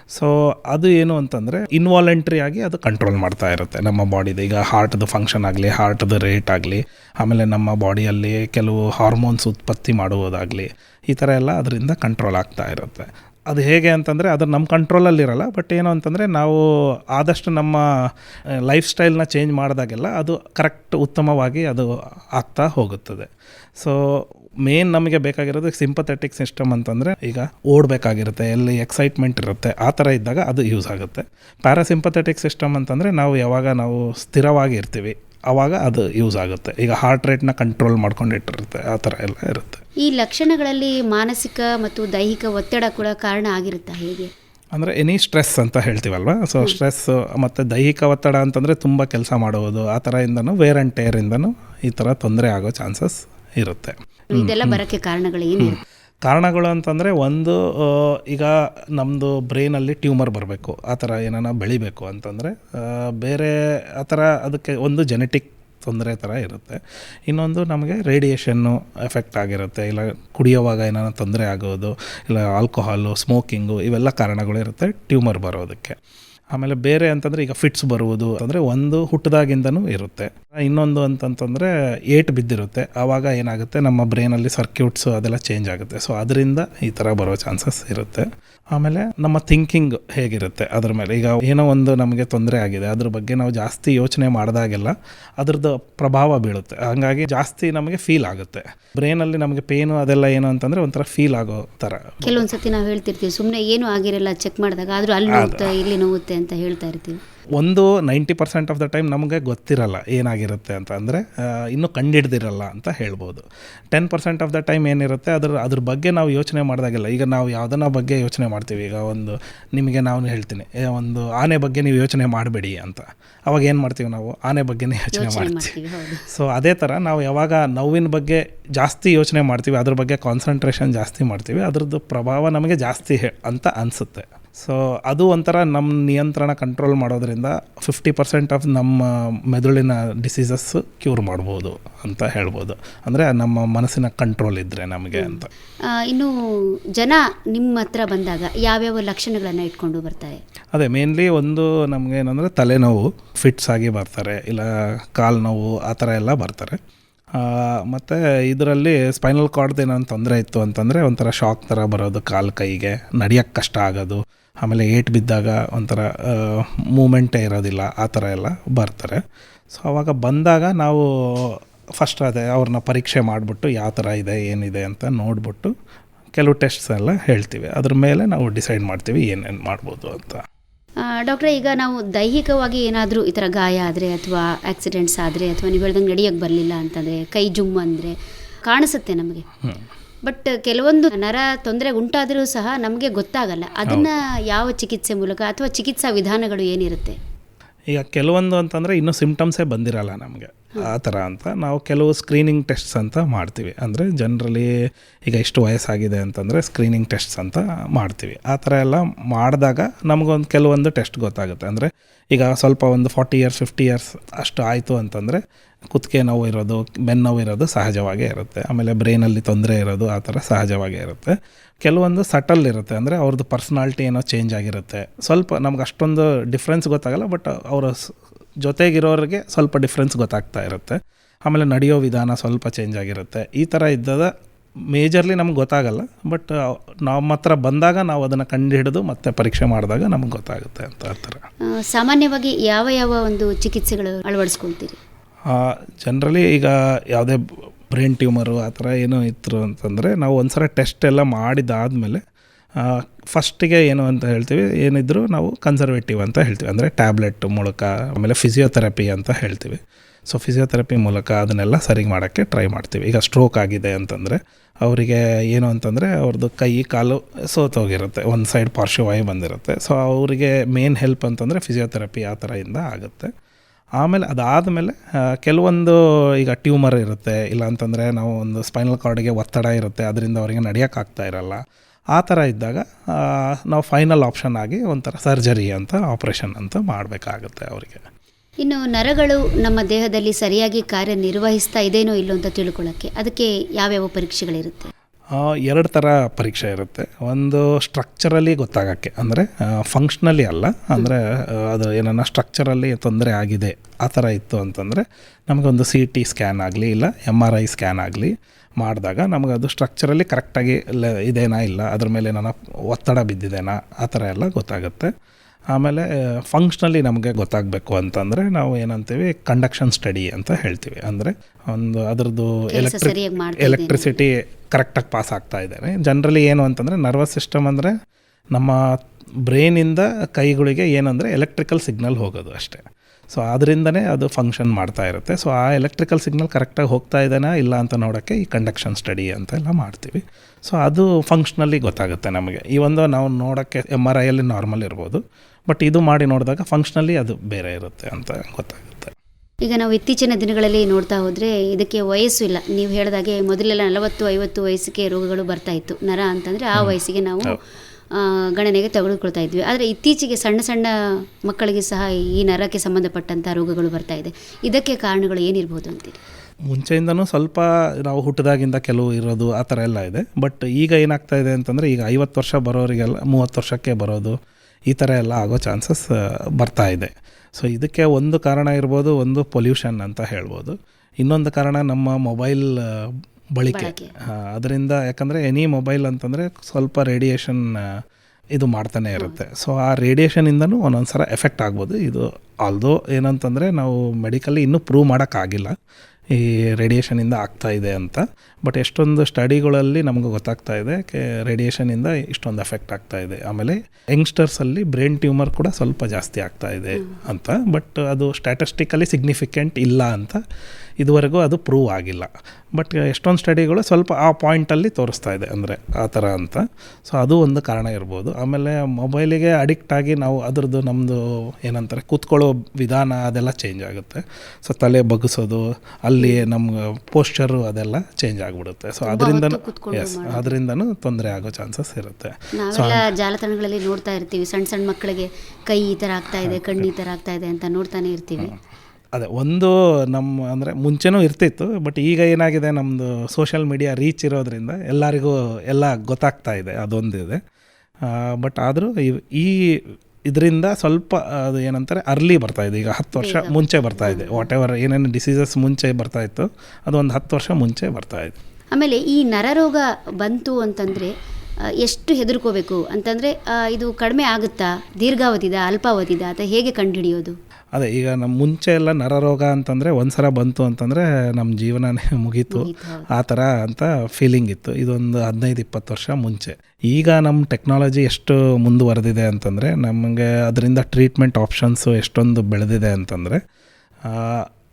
ಸೊ ಅದು ಏನು ಅಂತಂದರೆ ಇನ್ವಾಲೆಂಟ್ರಿ ಆಗಿ ಅದು ಕಂಟ್ರೋಲ್ ಮಾಡ್ತಾ ಇರುತ್ತೆ. ನಮ್ಮ ಬಾಡಿದು ಈಗ ಹಾರ್ಟ್ದು ಫಂಕ್ಷನ್ ಆಗಲಿ ಹಾರ್ಟ್ದು ರೇಟ್ ಆಗಲಿ ಆಮೇಲೆ ನಮ್ಮ ಬಾಡಿಯಲ್ಲಿ ಕೆಲವು ಹಾರ್ಮೋನ್ಸ್ ಉತ್ಪತ್ತಿ ಮಾಡುವುದಾಗಲಿ ಈ ಥರ ಎಲ್ಲ ಅದರಿಂದ ಕಂಟ್ರೋಲ್ ಆಗ್ತಾ ಇರುತ್ತೆ. ಅದು ಹೇಗೆ ಅಂತಂದರೆ ಅದು ನಮ್ಮ ಕಂಟ್ರೋಲಲ್ಲಿರಲ್ಲ ಬಟ್ ಏನು ಅಂತಂದರೆ ನಾವು ಆದಷ್ಟು ನಮ್ಮ ಲೈಫ್ ಸ್ಟೈಲ್ನ ಚೇಂಜ್ ಮಾಡಿದಾಗೆಲ್ಲ ಅದು ಕರೆಕ್ಟ್ ಉತ್ತಮವಾಗಿ ಅದು ಆಗ್ತಾ ಹೋಗುತ್ತದೆ. ಸೊ ಮೇನ್ ನಮಗೆ ಬೇಕಾಗಿರೋದು ಸಿಂಪಥೆಟಿಕ್ ಸಿಸ್ಟಮ್ ಅಂತಂದರೆ ಈಗ ಓಡಬೇಕಾಗಿರುತ್ತೆ, ಎಲ್ಲಿ ಎಕ್ಸೈಟ್ಮೆಂಟ್ ಇರುತ್ತೆ, ಆ ಥರ ಇದ್ದಾಗ ಅದು ಯೂಸ್ ಆಗುತ್ತೆ. ಪ್ಯಾರಾಸಿಂಪಥೆಟಿಕ್ ಸಿಸ್ಟಮ್ ಅಂತಂದರೆ ನಾವು ಯಾವಾಗ ನಾವು ಸ್ಥಿರವಾಗಿ ಇರ್ತೀವಿ ಆವಾಗ ಅದು ಯೂಸ್ ಆಗುತ್ತೆ. ಈಗ ಹಾರ್ಟ್ ರೇಟ್ನ ಕಂಟ್ರೋಲ್ ಮಾಡ್ಕೊಂಡಿಟ್ಟಿರುತ್ತೆ, ಆ ಥರ ಎಲ್ಲ ಇರುತ್ತೆ. ಈ ಲಕ್ಷಣಗಳಲ್ಲಿ ಮಾನಸಿಕ ಮತ್ತು ದೈಹಿಕ ಒತ್ತಡ ಕೂಡ ಕಾರಣ ಆಗಿರುತ್ತಾ ಹೇಗೆ? ಅಂದರೆ ಎನಿ ಸ್ಟ್ರೆಸ್ ಅಂತ ಹೇಳ್ತೀವಲ್ವ? ಸೊ ಸ್ಟ್ರೆಸ್ ಮತ್ತು ದೈಹಿಕ ಒತ್ತಡ ಅಂತಂದರೆ ತುಂಬ ಕೆಲಸ ಮಾಡುವುದು ಆ ಥರ ಇಂದನೂ ವೇರ್ ಆ್ಯಂಡ್ ಟೇರಿಂದನೂ ಈ ಥರ ತೊಂದರೆ ಆಗೋ ಚಾನ್ಸಸ್ ಇರುತ್ತೆ. ಇದೆಲ್ಲ ಬರೋಕ್ಕೆ ಕಾರಣಗಳು ಏನು ಕಾರಣಗಳು ಅಂತಂದರೆ ಒಂದು ಈಗ ನಮ್ಮದು ಬ್ರೈನಲ್ಲಿ ಟ್ಯೂಮರ್ ಬರಬೇಕು ಆ ಥರ ಏನಾರ ಬೆಳಿಬೇಕು ಅಂತಂದರೆ ಬೇರೆ ಆ ಥರ ಅದಕ್ಕೆ ಒಂದು ಜೆನೆಟಿಕ್ ತೊಂದರೆ ಥರ ಇರುತ್ತೆ. ಇನ್ನೊಂದು ನಮಗೆ ರೇಡಿಯೇಷನ್ನು ಎಫೆಕ್ಟ್ ಆಗಿರುತ್ತೆ. ಇಲ್ಲ ಕುಡಿಯೋವಾಗ ಏನಾರು ತೊಂದರೆ ಆಗೋದು, ಇಲ್ಲ ಆಲ್ಕೋಹಾಲು ಸ್ಮೋಕಿಂಗು ಇವೆಲ್ಲ ಕಾರಣಗಳು ಇರುತ್ತೆ ಟ್ಯೂಮರ್ ಬರೋದಕ್ಕೆ. ಆಮೇಲೆ ಬೇರೆ ಅಂತಂದರೆ ಈಗ ಫಿಟ್ಸ್ ಬರುವುದು ಅಂದರೆ ಒಂದು ಹುಟ್ಟದಾಗಿಂದನೂ ಇರುತ್ತೆ. ಇನ್ನೊಂದು ಅಂತಂತಂದರೆ ಏಟ್ ಬಿದ್ದಿರುತ್ತೆ. ಆವಾಗ ಏನಾಗುತ್ತೆ? ನಮ್ಮ ಬ್ರೈನಲ್ಲಿ ಸರ್ಕ್ಯೂಟ್ಸು ಅದೆಲ್ಲ ಚೇಂಜ್ ಆಗುತ್ತೆ. ಸೊ ಅದರಿಂದ ಈ ಥರ ಬರೋ ಚಾನ್ಸಸ್ ಇರುತ್ತೆ. ಆಮೇಲೆ ನಮ್ಮ ಥಿಂಕಿಂಗ್ ಹೇಗಿರುತ್ತೆ ಅದ್ರ ಮೇಲೆ? ಈಗ ಏನೋ ಒಂದು ನಮಗೆ ತೊಂದರೆ ಆಗಿದೆ ಅದ್ರ ಬಗ್ಗೆ ನಾವು ಜಾಸ್ತಿ ಯೋಚನೆ ಮಾಡಿದಾಗೆಲ್ಲ ಅದ್ರದ್ದು ಪ್ರಭಾವ ಬೀಳುತ್ತೆ. ಹಾಗಾಗಿ ಜಾಸ್ತಿ ನಮಗೆ ಫೀಲ್ ಆಗುತ್ತೆ. ಬ್ರೈನಲ್ಲಿ ನಮಗೆ ಪೇನು ಅದೆಲ್ಲ ಏನು ಅಂತಂದರೆ ಒಂಥರ ಫೀಲ್ ಆಗೋ ಥರ. ಕೆಲವೊಂದ್ಸತಿ ನಾವು ಹೇಳ್ತಿರ್ತೀವಿ ಸುಮ್ಮನೆ ಏನು ಆಗಿರಲ್ಲ ಚೆಕ್ ಮಾಡಿದಾಗ ಆದ್ರೂ ಅಲ್ಲಿ ನೋವುತ್ತೆ ಇಲ್ಲಿ ನೋವುತ್ತೆ ಅಂತ ಹೇಳ್ತಾ ಇರ್ತೀವಿ. ಒಂದು ninety percent of the time ನಮಗೆ ಗೊತ್ತಿರಲ್ಲ ಏನಾಗಿರುತ್ತೆ ಅಂತ ಅಂದರೆ ಇನ್ನೂ ಕಂಡಿಡ್ದಿರಲ್ಲ ಅಂತ ಹೇಳ್ಬೋದು. Ten percent of the time ಏನಿರುತ್ತೆ ಅದ್ರ ಅದ್ರ ಬಗ್ಗೆ ನಾವು ಯೋಚನೆ ಮಾಡಿದಾಗಿಲ್ಲ ಈಗ ನಾವು ಯಾವುದನ್ನ ಬಗ್ಗೆ ಯೋಚನೆ ಮಾಡ್ತೀವಿ ಈಗ ಒಂದು ನಿಮಗೆ ನಾವು ಹೇಳ್ತೀನಿ ಒಂದು ಆನೆ ಬಗ್ಗೆ ನೀವು ಯೋಚನೆ ಮಾಡಬೇಡಿ ಅಂತ. ಅವಾಗ ಏನು ಮಾಡ್ತೀವಿ ನಾವು? ಆನೆ ಬಗ್ಗೆನೇ ಯೋಚನೆ ಮಾಡ್ತೀವಿ. ಸೊ ಅದೇ ಥರ ನಾವು ಯಾವಾಗ ನೋವಿನ ಬಗ್ಗೆ ಜಾಸ್ತಿ ಯೋಚನೆ ಮಾಡ್ತೀವಿ ಅದ್ರ ಬಗ್ಗೆ ಕಾನ್ಸಂಟ್ರೇಷನ್ ಜಾಸ್ತಿ ಮಾಡ್ತೀವಿ ಅದ್ರದ್ದು ಪ್ರಭಾವ ನಮಗೆ ಜಾಸ್ತಿ ಅಂತ ಅನಿಸುತ್ತೆ. ಸೊ ಅದು ಒಂಥರ ನಮ್ಮ ನಿಯಂತ್ರಣ ಕಂಟ್ರೋಲ್ ಮಾಡೋದ್ರಿಂದ ಫಿಫ್ಟಿ ಪರ್ಸೆಂಟ್ ಆಫ್ ನಮ್ಮ ಮೆದುಳಿನ ಡಿಸೀಸಸ್ ಕ್ಯೂರ್ ಮಾಡ್ಬೋದು ಅಂತ ಹೇಳ್ಬೋದು. ಅಂದರೆ ನಮ್ಮ ಮನಸ್ಸಿನ ಕಂಟ್ರೋಲ್ ಇದ್ದರೆ ನಮಗೆ ಅಂತ. ಇನ್ನು ಜನ ನಿಮ್ಮ ಹತ್ರ ಬಂದಾಗ ಯಾವ್ಯಾವ ಲಕ್ಷಣಗಳನ್ನು ಇಟ್ಕೊಂಡು ಬರ್ತಾರೆ? ಅದೇ ಮೇನ್ಲಿ ಒಂದು ನಮಗೆ ಏನಂದರೆ ತಲೆನೋವು ಫಿಟ್ಸ್ ಆಗಿ ಬರ್ತಾರೆ ಇಲ್ಲ ಕಾಲು ನೋವು ಆ ಥರ ಎಲ್ಲ ಬರ್ತಾರೆ. ಮತ್ತು ಇದರಲ್ಲಿ ಸ್ಪೈನಲ್ ಕಾರ್ಡ್ದು ಏನೋ ತೊಂದರೆ ಇತ್ತು ಅಂತಂದರೆ ಒಂಥರ ಶಾಕ್ ಥರ ಬರೋದು ಕಾಲು ಕೈಗೆ ನಡೆಯೋಕ್ಕೆ ಕಷ್ಟ ಆಗೋದು ಆಮೇಲೆ ಏಟ್ ಬಿದ್ದಾಗ ಒಂಥರ ಮೂಮೆಂಟೇ ಇರೋದಿಲ್ಲ ಆ ಥರ ಎಲ್ಲ ಬರ್ತಾರೆ. ಸೊ ಅವಾಗ ಬಂದಾಗ ನಾವು ಫಸ್ಟ್ ಅದೇ ಅವ್ರನ್ನ ಪರೀಕ್ಷೆ ಮಾಡಿಬಿಟ್ಟು ಯಾವ ಥರ ಇದೆ ಏನಿದೆ ಅಂತ ನೋಡಿಬಿಟ್ಟು ಕೆಲವು ಟೆಸ್ಟ್ಸ್ ಎಲ್ಲ ಹೇಳ್ತೀವಿ. ಅದ್ರ ಮೇಲೆ ನಾವು ಡಿಸೈಡ್ ಮಾಡ್ತೀವಿ ಏನೇನು ಮಾಡ್ಬೋದು ಅಂತ. ಡಾಕ್ಟ್ರೆ ಈಗ ನಾವು ದೈಹಿಕವಾಗಿ ಏನಾದರೂ ಈ ಥರ ಗಾಯ ಆದರೆ ಅಥವಾ ಆಕ್ಸಿಡೆಂಟ್ಸ್ ಆದರೆ ಅಥವಾ ನೀವು ಹೇಳ್ದಂಗೆ ನಡಿಯೋಕ್ಕೆ ಬರಲಿಲ್ಲ ಅಂತಂದರೆ ಕೈ ಜುಮ್ ಅಂದರೆ ಕಾಣಿಸುತ್ತೆ ನಮಗೆ. ಬಟ್ ಕೆಲವೊಂದು ನರ ತೊಂದರೆ ಉಂಟಾದರೂ ಸಹ ನಮಗೆ ಗೊತ್ತಾಗಲ್ಲ. ಅದನ್ನ ಯಾವ ಚಿಕಿತ್ಸೆ ಮೂಲಕ ಅಥವಾ ಚಿಕಿತ್ಸಾ ವಿಧಾನಗಳು ಏನಿರುತ್ತೆ? ಈಗ ಕೆಲವೊಂದು ಅಂತಂದರೆ ಇನ್ನೂ ಸಿಂಪ್ಟಮ್ಸೇ ಬಂದಿರಲ್ಲ ನಮಗೆ. ಆ ಥರ ಅಂತ. ನಾವು ಕೆಲವು ಸ್ಕ್ರೀನಿಂಗ್ ಟೆಸ್ಟ್ಸ್ ಅಂತ ಮಾಡ್ತೀವಿ. ಅಂದರೆ ಜನರಲಿ ಈಗ ಇಷ್ಟು ವಯಸ್ಸಾಗಿದೆ ಅಂತಂದರೆ ಸ್ಕ್ರೀನಿಂಗ್ ಟೆಸ್ಟ್ಸ್ ಅಂತ ಮಾಡ್ತೀವಿ. ಆ ಥರ ಎಲ್ಲ ಮಾಡಿದಾಗ ನಮಗೊಂದು ಕೆಲವೊಂದು ಟೆಸ್ಟ್ ಗೊತ್ತಾಗುತ್ತೆ. ಅಂದರೆ ಈಗ ಸ್ವಲ್ಪ ಒಂದು ಫಾರ್ಟಿ ಇಯರ್ಸ್ ಫಿಫ್ಟಿ ಇಯರ್ಸ್ ಅಷ್ಟು ಆಯಿತು ಅಂತಂದರೆ ಕುತ್ತಿಗೆ ನೋವು ಇರೋದು, ಬೆನ್ನು ಇರೋದು ಸಹಜವಾಗೇ ಇರುತ್ತೆ. ಆಮೇಲೆ ಬ್ರೈನಲ್ಲಿ ತೊಂದರೆ ಇರೋದು ಆ ಥರ ಸಹಜವಾಗೇ ಇರುತ್ತೆ. ಕೆಲವೊಂದು ಸಟಲ್ ಇರುತ್ತೆ. ಅಂದರೆ ಅವ್ರದ್ದು ಪರ್ಸ್ನಾಲ್ಟಿ ಏನೋ ಚೇಂಜ್ ಆಗಿರುತ್ತೆ. ಸ್ವಲ್ಪ ನಮ್ಗೆ ಅಷ್ಟೊಂದು ಡಿಫ್ರೆನ್ಸ್ ಗೊತ್ತಾಗಲ್ಲ ಬಟ್ ಅವರ ಜೊತೆಗಿರೋರಿಗೆ ಸ್ವಲ್ಪ ಡಿಫ್ರೆನ್ಸ್ ಗೊತ್ತಾಗ್ತಾ ಇರುತ್ತೆ. ಆಮೇಲೆ ನಡೆಯೋ ವಿಧಾನ ಸ್ವಲ್ಪ ಚೇಂಜ್ ಆಗಿರುತ್ತೆ. ಈ ಥರ ಇದ್ದಾಗ ಮೇಜರ್ಲಿ ನಮ್ಗೆ ಗೊತ್ತಾಗಲ್ಲ ಬಟ್ ನಮ್ಮ ಹತ್ರ ಬಂದಾಗ ನಾವು ಅದನ್ನು ಕಂಡುಹಿಡಿದು ಮತ್ತೆ ಪರೀಕ್ಷೆ ಮಾಡಿದಾಗ ನಮ್ಗೆ ಗೊತ್ತಾಗುತ್ತೆ ಅಂತ ಆ ಥರ. ಸಾಮಾನ್ಯವಾಗಿ ಯಾವ ಯಾವ ಒಂದು ಚಿಕಿತ್ಸೆಗಳು ಅಳವಡಿಸ್ಕೊಳ್ತೀರಿ? ಜನರಲಿ ಈಗ ಯಾವುದೇ ಬ್ರೈನ್ ಟ್ಯೂಮರು ಆ ಥರ ಏನೋ ಇತ್ತು ಅಂತಂದರೆ ನಾವು ಒಂದ್ಸಲ ಟೆಸ್ಟ್ ಎಲ್ಲ ಮಾಡಿದಾದಮೇಲೆ ಫಸ್ಟಿಗೆ ಏನು ಅಂತ ಹೇಳ್ತೀವಿ, ಏನಿದ್ರು ನಾವು ಕನ್ಸರ್ವೇಟಿವ್ ಅಂತ ಹೇಳ್ತೀವಿ. ಅಂದರೆ ಟ್ಯಾಬ್ಲೆಟ್ ಮೂಲಕ, ಆಮೇಲೆ ಫಿಸಿಯೋಥೆರಪಿ ಅಂತ ಹೇಳ್ತೀವಿ. ಸೊ ಫಿಸಿಯೋಥೆರಪಿ ಮೂಲಕ ಅದನ್ನೆಲ್ಲ ಸರಿ ಮಾಡೋಕ್ಕೆ ಟ್ರೈ ಮಾಡ್ತೀವಿ. ಈಗ ಸ್ಟ್ರೋಕ್ ಆಗಿದೆ ಅಂತಂದರೆ, ಅವರಿಗೆ ಏನು ಅಂತಂದರೆ ಅವ್ರದ್ದು ಕೈ, ಕಾಲು ಸೋತೋಗಿರುತ್ತೆ ಒಂದು ಸೈಡ್ ಪಾರ್ಶ್ವವಾಯು ಬಂದಿರುತ್ತೆ. ಸೊ ಅವರಿಗೆ ಮೇನ್ ಹೆಲ್ಪ್ ಅಂತಂದರೆ ಫಿಸಿಯೋಥೆರಪಿ ಆ ಥರ ಆಗುತ್ತೆ. ಆಮೇಲೆ ಅದಾದಮೇಲೆ ಕೆಲವೊಂದು ಈಗ ಟ್ಯೂಮರ್ ಇರುತ್ತೆ ಇಲ್ಲ ಅಂತಂದರೆ ನಾವು ಒಂದು ಸ್ಪೈನಲ್ ಕಾರ್ಡ್ಗೆ ಒತ್ತಡ ಇರುತ್ತೆ, ಅದರಿಂದ ಅವರಿಗೆ ನಡೆಯೋಕ್ಕಾಗ್ತಾ ಇರಲ್ಲ. ಆ ಥರ ಇದ್ದಾಗ ನಾವು ಫೈನಲ್ ಆಪ್ಷನ್ ಆಗಿ ಒಂಥರ ಸರ್ಜರಿ ಅಂತ, ಆಪ್ರೇಷನ್ ಅಂತ ಮಾಡಬೇಕಾಗುತ್ತೆ ಅವರಿಗೆ. ಇನ್ನು ನರಗಳು ನಮ್ಮ ದೇಹದಲ್ಲಿ ಸರಿಯಾಗಿ ಕಾರ್ಯನಿರ್ವಹಿಸ್ತಾ ಇದೇನೋ ಇಲ್ಲೋ ಅಂತ ತಿಳ್ಕೊಳ್ಳೋಕ್ಕೆ, ಅದಕ್ಕೆ ಯಾವ್ಯಾವ ಪರೀಕ್ಷೆಗಳಿರುತ್ತೆ? ಎರಡು ಥರ ಪರೀಕ್ಷೆ ಇರುತ್ತೆ. ಒಂದು ಸ್ಟ್ರಕ್ಚರಲ್ಲಿ ಗೊತ್ತಾಗೋಕ್ಕೆ, ಅಂದರೆ ಫಂಕ್ಷನಲ್ಲಿ ಅಲ್ಲ, ಅಂದರೆ ಅದು ಏನನ್ನ ಸ್ಟ್ರಕ್ಚರಲ್ಲಿ ತೊಂದರೆ ಆಗಿದೆ, ಆ ಥರ ಇತ್ತು ಅಂತಂದರೆ ನಮಗೊಂದು ಸಿ ಟಿ ಸ್ಕ್ಯಾನ್ ಆಗಲಿ, ಇಲ್ಲ ಎಂ ಆರ್ ಐ ಸ್ಕ್ಯಾನ್ ಆಗಲಿ ಮಾಡಿದಾಗ ನಮಗೆ ಅದು ಸ್ಟ್ರಕ್ಚರಲ್ಲಿ ಕರೆಕ್ಟಾಗಿ ಇದೇನಾ ಇಲ್ಲ, ಅದ್ರ ಮೇಲೆ ಏನಾರ ಒತ್ತಡ ಬಿದ್ದಿದೆನಾ, ಆ ಥರ ಎಲ್ಲ ಗೊತ್ತಾಗುತ್ತೆ. ಆಮೇಲೆ ಫಂಕ್ಷನಲಿ ನಮಗೆ ಗೊತ್ತಾಗಬೇಕು ಅಂತಂದರೆ ನಾವು ಏನಂತೀವಿ ಕಂಡಕ್ಷನ್ ಸ್ಟಡಿ ಅಂತ ಹೇಳ್ತೀವಿ. ಅಂದರೆ ಒಂದು ಅದರದ್ದು ಎಲೆಕ್ಟ್ರಿಕ್ ಎಲೆಕ್ಟ್ರಿಸಿಟಿ ಕರೆಕ್ಟಾಗಿ ಪಾಸ್ ಆಗ್ತಾ ಇದ್ದಾರೆ ಜನರಲಿ ಏನು ಅಂತಂದರೆ ನರ್ವಸ್ ಸಿಸ್ಟಮ್ ಅಂದರೆ ನಮ್ಮ ಬ್ರೈನಿಂದ ಕೈಗಳಿಗೆ ಏನಂದರೆ ಎಲೆಕ್ಟ್ರಿಕಲ್ ಸಿಗ್ನಲ್ ಹೋಗೋದು ಅಷ್ಟೇ. ಸೊ ಅದರಿಂದನೇ ಅದು ಫಂಕ್ಷನ್ ಮಾಡ್ತಾ ಇರುತ್ತೆ. ಸೊ ಆ ಎಲೆಕ್ಟ್ರಿಕಲ್ ಸಿಗ್ನಲ್ ಕರೆಕ್ಟಾಗಿ ಹೋಗ್ತಾ ಇದ್ದಾನಾ ಇಲ್ಲ ಅಂತ ನೋಡೋಕ್ಕೆ ಈ ಕಂಡಕ್ಷನ್ ಸ್ಟಡಿ ಅಂತೆಲ್ಲ ಮಾಡ್ತೀವಿ. ಸೊ ಅದು ಫಂಕ್ಷನಲ್ಲಿ ಗೊತ್ತಾಗುತ್ತೆ ನಮಗೆ. ಈ ಒಂದು ನಾವು ನೋಡೋಕ್ಕೆ ಎಂ ಆರ್ ಐಯಲ್ಲಿ ನಾರ್ಮಲ್ ಇರ್ಬೋದು. ಬಟ್ ಇದು ಮಾಡಿ ನೋಡಿದಾಗ ಫಂಕ್ಷನಲ್ಲಿ ಅದು ಬೇರೆ ಇರುತ್ತೆ ಅಂತ ಗೊತ್ತಾಗುತ್ತೆ. ಈಗ ನಾವು ಇತ್ತೀಚಿನ ದಿನಗಳಲ್ಲಿ ನೋಡ್ತಾ ಹೋದರೆ ಇದಕ್ಕೆ ವಯಸ್ಸು ಇಲ್ಲ. ನೀವು ಹೇಳಿದಾಗೆ ಮೊದಲೆಲ್ಲ ನಲವತ್ತು ಐವತ್ತು ವಯಸ್ಸಿಗೆ ರೋಗಗಳು ಬರ್ತಾ ಇತ್ತು. ನರ ಅಂತಂದರೆ ಆ ವಯಸ್ಸಿಗೆ ನಾವು ಗಣನೆಗೆ ತೆಗೆದುಕೊಳ್ತಾ ಇದ್ವಿ. ಆದರೆ ಇತ್ತೀಚೆಗೆ ಸಣ್ಣ ಸಣ್ಣ ಮಕ್ಕಳಿಗೆ ಸಹ ಈ ನರಕ್ಕೆ ಸಂಬಂಧಪಟ್ಟಂಥ ರೋಗಗಳು ಬರ್ತಾ ಇದೆ. ಇದಕ್ಕೆ ಕಾರಣಗಳು ಏನಿರ್ಬೋದು ಅಂತೀರಿ? ಮುಂಚೆಯಿಂದನೂ ಸ್ವಲ್ಪ ನಾವು ಹುಟ್ಟಿದಾಗಿಂದ ಕೆಲವು ಇರೋದು ಆ ಥರ ಎಲ್ಲ ಇದೆ. ಬಟ್ ಈಗ ಏನಾಗ್ತಾ ಇದೆ ಅಂತಂದರೆ ಈಗ ಐವತ್ತು ವರ್ಷ ಬರೋರಿಗೆಲ್ಲ ಮೂವತ್ತು ವರ್ಷಕ್ಕೆ ಬರೋದು ಈ ಥರ ಎಲ್ಲ ಆಗೋ ಚಾನ್ಸಸ್ ಬರ್ತಾ ಇದೆ. ಸೊ ಇದಕ್ಕೆ ಒಂದು ಕಾರಣ ಇರ್ಬೋದು ಒಂದು ಪೊಲ್ಯೂಷನ್ ಅಂತ ಹೇಳ್ಬೋದು. ಇನ್ನೊಂದು ಕಾರಣ ನಮ್ಮ ಮೊಬೈಲ್ ಬಳಕೆ. ಅದರಿಂದ ಯಾಕಂದರೆ ಎನಿ ಮೊಬೈಲ್ ಅಂತಂದರೆ ಸ್ವಲ್ಪ ರೇಡಿಯೇಷನ್ ಇದು ಮಾಡ್ತಾನೆ ಇರುತ್ತೆ. ಸೊ ಆ ರೇಡಿಯೇಷನಿಂದನೂ ಒಂದೊಂದು ಸಲ ಎಫೆಕ್ಟ್ ಆಗ್ಬೋದು. ಇದು ಆಲ್ದೋ ಏನಂತಂದರೆ ನಾವು ಮೆಡಿಕಲಿ ಇನ್ನೂ ಪ್ರೂವ್ ಮಾಡೋಕ್ಕಾಗಿಲ್ಲ. ಈ ರೇಡಿಯೇಷನಿಂದ ಆಗ್ತಾ ಇದೆ ಅಂತ. ಬಟ್ ಎಷ್ಟೊಂದು ಸ್ಟಡಿಗಳಲ್ಲಿ ನಮಗೆ ಗೊತ್ತಾಗ್ತಾ ಇದೆ. ಕೆ ರೇಡಿಯೇಷನಿಂದ ಇಷ್ಟೊಂದು ಎಫೆಕ್ಟ್ ಆಗ್ತಾ ಇದೆ. ಆಮೇಲೆ ಯಂಗ್ಸ್ಟರ್ಸಲ್ಲಿ ಬ್ರೈನ್ ಟ್ಯೂಮರ್ ಕೂಡ ಸ್ವಲ್ಪ ಜಾಸ್ತಿ ಆಗ್ತಾ ಇದೆ ಅಂತ. ಬಟ್ ಅದು ಸ್ಟ್ಯಾಟಿಸ್ಟಿಕಲಿ ಸಿಗ್ನಿಫಿಕೆಂಟ್ ಇಲ್ಲ ಅಂತ ಇದುವರೆಗೂ ಅದು ಪ್ರೂವ್ ಆಗಿಲ್ಲ. ಬಟ್ ಎಷ್ಟೊಂದು ಸ್ಟಡಿಗಳು ಸ್ವಲ್ಪ ಆ ಪಾಯಿಂಟಲ್ಲಿ ತೋರಿಸ್ತಾ ಇದೆ ಅಂದರೆ ಆ ಥರ ಅಂತ. ಸೊ ಅದು ಒಂದು ಕಾರಣ ಇರ್ಬೋದು. ಆಮೇಲೆ ಮೊಬೈಲಿಗೆ ಅಡಿಕ್ಟ್ ಆಗಿ ನಾವು ಅದ್ರದ್ದು ನಮ್ಮದು ಏನಂತಾರೆ ಕೂತ್ಕೊಳ್ಳೋ ವಿಧಾನ ಅದೆಲ್ಲ ಚೇಂಜ್ ಆಗುತ್ತೆ. ಸೊ ತಲೆ ಬಗ್ಗಿಸೋದು ಅಲ್ಲಿ ನಮ್ಮ ಪೋಸ್ಚರು ಅದೆಲ್ಲ ಚೇಂಜ್ ಆಗಿಬಿಡುತ್ತೆ. ಸೊ ಅದರಿಂದ ಎಸ್ ಅದರಿಂದನೂ ತೊಂದರೆ ಆಗೋ ಚಾನ್ಸಸ್ ಇರುತ್ತೆ. ಸೊ ಜಾಲತಾಣಗಳಲ್ಲಿ ನೋಡ್ತಾ ಇರ್ತೀವಿ. ಸಣ್ಣ ಸಣ್ಣ ಮಕ್ಕಳಿಗೆ ಕೈ ಈ ಥರ ಆಗ್ತಾ ಇದೆ ಕಣ್ಣು ಈ ಥರ ಆಗ್ತಾ ಇದೆ ಅಂತ ನೋಡ್ತಾನೆ ಇರ್ತೀವಿ. ಅದೇ ಒಂದು ನಮ್ಮ ಅಂದರೆ ಮುಂಚೆನೂ ಇರ್ತಿತ್ತು ಬಟ್ ಈಗ ಏನಾಗಿದೆ ನಮ್ಮದು ಸೋಷಿಯಲ್ ಮೀಡಿಯಾ ರೀಚ್ ಇರೋದ್ರಿಂದ ಎಲ್ಲರಿಗೂ ಎಲ್ಲ ಗೊತ್ತಾಗ್ತಾ ಇದೆ ಅದೊಂದು ಇದೆ. ಬಟ್ ಆದರೂ ಈ ಇದರಿಂದ ಸ್ವಲ್ಪ ಅದು ಏನಂತಾರೆ ಅರ್ಲಿ ಬರ್ತಾ ಇದೆ ಈಗ ಹತ್ತು ವರ್ಷ ಮುಂಚೆ ಬರ್ತಾ ಇದೆ. ವಾಟ್ ಎವರ್ ಏನೇನು ಡಿಸೀಸಸ್ ಮುಂಚೆ ಬರ್ತಾ ಇತ್ತು ಅದು ಒಂದು ಹತ್ತು ವರ್ಷ ಮುಂಚೆ ಬರ್ತಾ ಇದೆ. ಆಮೇಲೆ ಈ ನರರೋಗ ಬಂತು ಅಂತಂದರೆ ಎಷ್ಟು ಹೆದರ್ಕೋಬೇಕು? ಅಂತಂದರೆ ಇದು ಕಡಿಮೆ ಆಗುತ್ತಾ? ದೀರ್ಘಾವಧಿದ ಅಲ್ಪಾವಧಿದ? ಅಥವಾ ಹೇಗೆ ಕಂಡುಹಿಡಿಯೋದು? ಅದೇ ಈಗ ನಮ್ಮ ಮುಂಚೆ ಎಲ್ಲ ನರರೋಗ ಅಂತಂದರೆ ಒಂದು ಸಲ ಬಂತು ಅಂತಂದರೆ ನಮ್ಮ ಜೀವನನೇ [laughs] ಮುಗೀತು. ಮುಗೀತು, ಆ ಥರ ಅಂತ ಫೀಲಿಂಗ್ ಇತ್ತು. ಇದೊಂದು ಹದಿನೈದು ಇಪ್ಪತ್ತು ವರ್ಷ ಮುಂಚೆ. ಈಗ ನಮ್ಮ ಟೆಕ್ನಾಲಜಿ ಎಷ್ಟು ಮುಂದುವರೆದಿದೆ ಅಂತಂದರೆ ನಮಗೆ ಅದರಿಂದ ಟ್ರೀಟ್ಮೆಂಟ್ ಆಪ್ಷನ್ಸು ಎಷ್ಟೊಂದು ಬೆಳೆದಿದೆ ಅಂತಂದರೆ